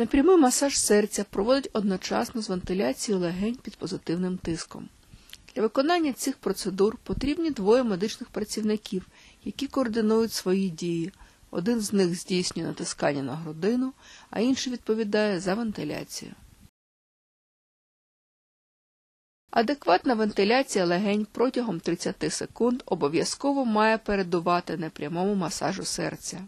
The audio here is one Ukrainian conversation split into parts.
Непрямий масаж серця проводить одночасно з вентиляцією легень під позитивним тиском. Для виконання цих процедур потрібні двоє медичних працівників, які координують свої дії. Один з них здійснює натискання на грудину, а інший відповідає за вентиляцію. Адекватна вентиляція легень протягом 30 секунд обов'язково має передувати непрямому масажу серця.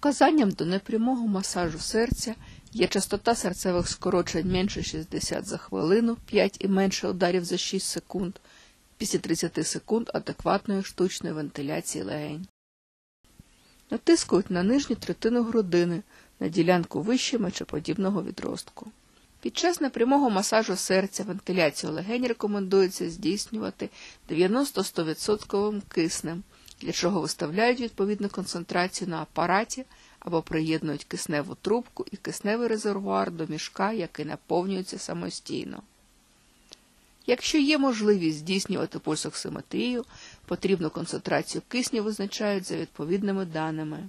Показанням до непрямого масажу серця є частота серцевих скорочень менше 60 за хвилину, 5 і менше ударів за 6 секунд, після 30 секунд адекватної штучної вентиляції легень. Натискують на нижню третину грудини на ділянку вище мечеподібного відростку. Під час непрямого масажу серця вентиляцію легень рекомендується здійснювати 90-100% киснем, для чого виставляють відповідну концентрацію на апараті або приєднують кисневу трубку і кисневий резервуар до мішка, який наповнюється самостійно. Якщо є можливість здійснювати пульсоксиметрію, потрібну концентрацію кисню визначають за відповідними даними.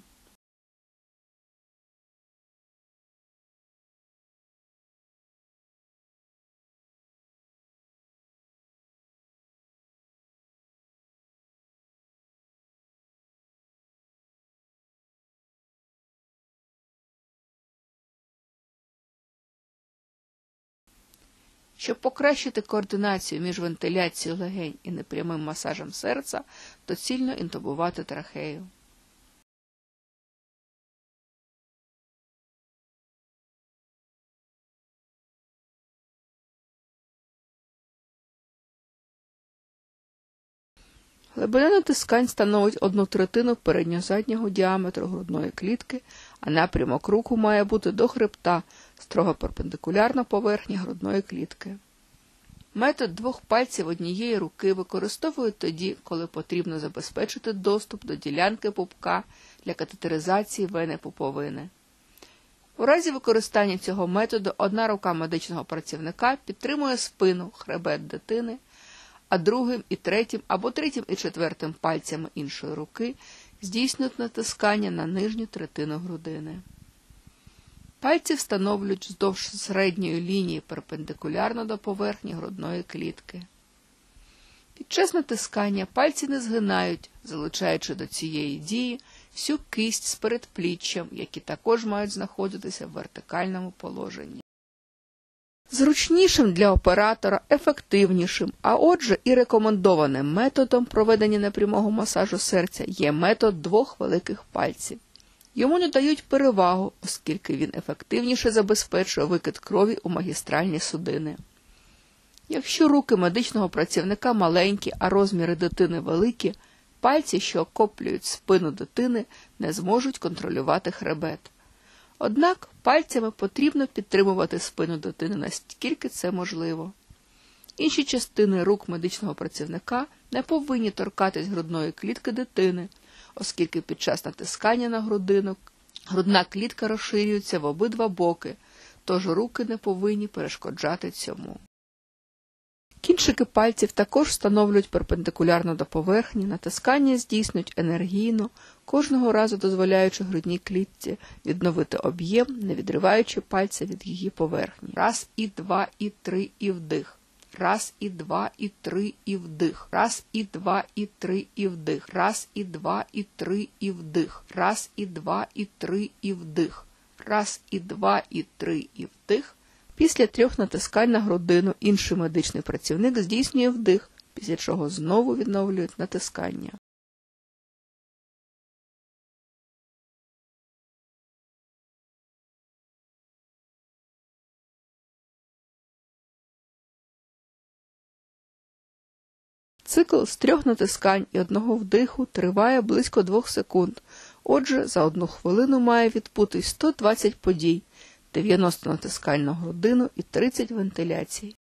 Щоб покращити координацію між вентиляцією легень і непрямим масажем серця, доцільно інтубувати трахею. Глибина натискань становить одну третину передньо-заднього діаметру грудної клітки, а напрямок руху має бути до хребта, строго перпендикулярно поверхні грудної клітки. Метод двох пальців однієї руки використовують тоді, коли потрібно забезпечити доступ до ділянки пупка для катетеризації вени пуповини. У разі використання цього методу одна рука медичного працівника підтримує спину, хребет дитини, а другим і третім або третім і четвертим пальцями іншої руки здійснюють натискання на нижню третину грудини. Пальці встановлюють вздовж середньої лінії перпендикулярно до поверхні грудної клітки. Під час натискання пальці не згинають, залучаючи до цієї дії всю кисть з передпліччям, які також мають знаходитися в вертикальному положенні. Зручнішим для оператора, ефективнішим, а отже і рекомендованим методом проведення непрямого масажу серця є метод двох великих пальців. Йому не дають перевагу, оскільки він ефективніше забезпечує викид крові у магістральні судини. Якщо руки медичного працівника маленькі, а розміри дитини великі, пальці, що охоплюють спину дитини, не зможуть контролювати хребет. Однак пальцями потрібно підтримувати спину дитини наскільки це можливо. Інші частини рук медичного працівника не повинні торкатись грудної клітки дитини, оскільки під час натискання на грудинок грудна клітка розширюється в обидва боки, тож руки не повинні перешкоджати цьому. Кінчики пальців також встановлюють перпендикулярно до поверхні, натискання здійснюють енергійно, кожного разу дозволяючи грудній клітці відновити об'єм, не відриваючи пальця від її поверхні. Раз і два, і три, і вдих. Раз і два, і три, і вдих. Раз і два, і три, і вдих. Раз і два, і три, і вдих. Раз і два, і три, і вдих. Раз і два, і три, і вдих. Після трьох натискань на грудину інший медичний працівник здійснює вдих, після чого знову відновлюють натискання. Цикл з трьох натискань і одного вдиху триває близько двох секунд. Отже, за одну хвилину має відбутись 120 подій, 90 натискань на годину і 30 вентиляцій.